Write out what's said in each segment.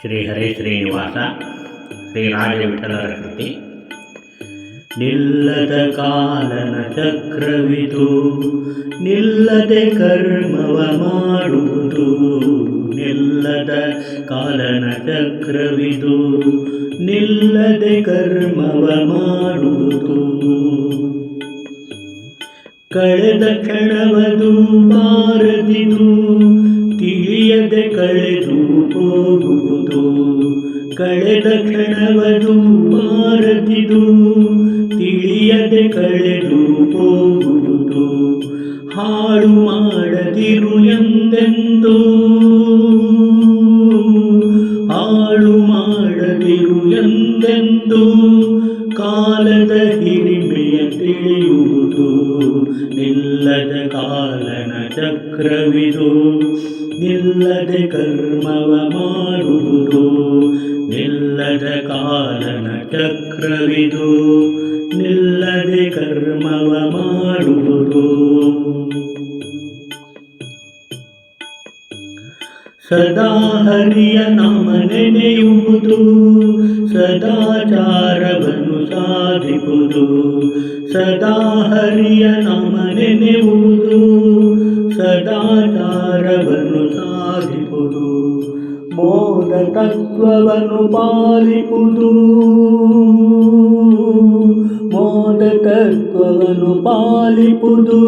ಶ್ರೀ ಹರೇ ಶ್ರೀನಿವಾಸ, ಶ್ರೀ ರಾಜ ಕೃತಿ ನಿಲ್ಲದ ಕಾಲನ ಚಕ್ರವಿದು, ನಿಲ್ಲದೆ ಕರ್ಮವ ಮಾಡುವುದು. ನಿಲ್ಲದ ಕಾಲನ ಚಕ್ರವಿದು, ನಿಲ್ಲದೆ ಕರ್ಮವ ಮಾಡುವುದು. ಕಳೆದ ಕ್ಷಣವದು ಬಾರದಿದು ಕಳೆದ ಕ್ಷಣವದು ಮಾರದಿದು, ತಿಳಿಯದೆ ಕಳೆದು ಹೋಗುವುದು. ಹಾಳು ಮಾಡದಿರು ಎಂದೆಂದು? ಹಾಳು ಮಾಡದಿರು ಎಂದೆಂದು? ಕಾಲದ ಹಿರಿಮೆಯ ತಿಳಿಯುವುದು. ನಿಲ್ಲದ ಕಾಲನ ಚಕ್ರವಿದು, ನಿಲ್ಲದೆ ಕರ್ಮವ ಮಾಡುವುದು, ನಿಲ್ಲದ ಕಾಲನ ಚಕ್ರವಿದು, ನಿಲ್ಲದೆ ಕರ್ಮವ ಮಾಡುವುದು. ಸದಾ ಹರಿಯ ನಾಮ ನೆನೆಯುವುದು, ಸದಾಚಾರವನ್ನು ಸಾಧಿಸುವುದು ಸದಾ ಹರಿಯ ನಾಮ ನೆನೆಯುವುದು ಸದಾಚಾರವನ್ನು ಸಾಧಿಪುದು ಮೋದ ತತ್ವವನ್ನು ಪಾಲಿಪುದು ತತ್ವವನ್ನು ಪಾಲಿಪುದು,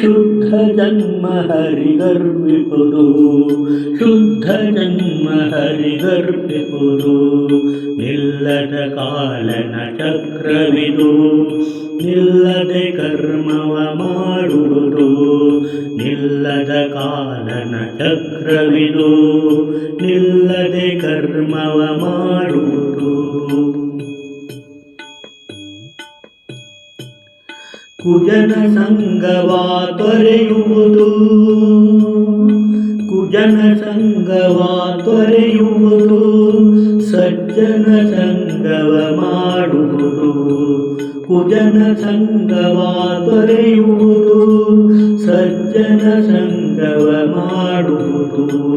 ಶುದ್ಧ ಜನ್ಮ ಹರಿಗರ್ಪಿಪುದು, ಶುದ್ಧ ಜನ್ಮ ಹರಿಗರ್ಪಿಪುದು, ನಿಲ್ಲದ ಕಾಲನ ಚಕ್ರವಿದು, ನಿಲ್ಲದೆ ಕರ್ಮವ ಮಾಡುವುದು, ನಿಲ್ಲದ ಕಾಲನ ಚಕ್ರವಿದು, ನಿಲ್ಲದೆ ಕರ್ಮವ ಮಾಡುವುದು. ಕುಜನ ಸಂಗವಾ ತೊರೆಯುವುದು. ಕುಜನ ಸಂಗವಾ ತೊರೆಯುವುದು. ಸಜ್ಜನ ಸಂಗವ ಮಾಡುವುದು. ಕುಜನ ಸಂಗವಾ ತೊರೆಯುವುದು. ಸಜ್ಜನ ಸಂಗವ ಮಾಡುವುದು.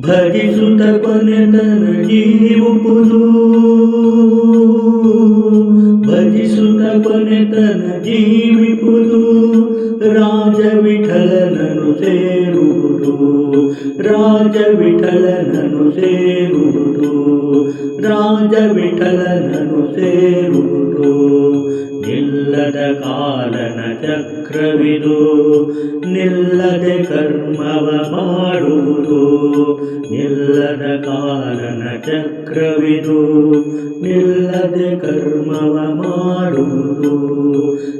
ಭಜಿಸುತ್ತ ಕೊನೆತನ ಜೀವುವುದು ಭಜಿಸುತ್ತ ಕೊನೆತನ ಜೀವಿಪುದು ರಾಜ ವಿಠಲನನು ಸೇರುವುದು ರಾಜ ವಿಠಲನನು ಸೇರುವುದು ರಾಜ ವಿಠಲನನು ಸೇರುವುದು ನಿಲ್ಲದ ಕಾಲನ ಚಕ್ರವಿದು, ನಿಲ್ಲದೆ ಕರ್ಮವ ಮಾಡುವುದು. ನಿಲ್ಲದ ಕಾಲನ ಚಕ್ರವಿದು, ನಿಲ್ಲದೆ ಕರ್ಮವ ಮಾಡುವುದು.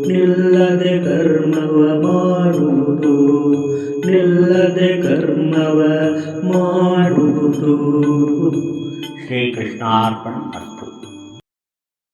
ನಿಲ್ಲದೆ ಕರ್ಮವ ಮಾಡುವುದು, ನಿಲ್ಲದೆ ಕರ್ಮವ ಮಾಡುವುದು. ಶ್ರೀಕೃಷ್ಣಾರ್ಪಣ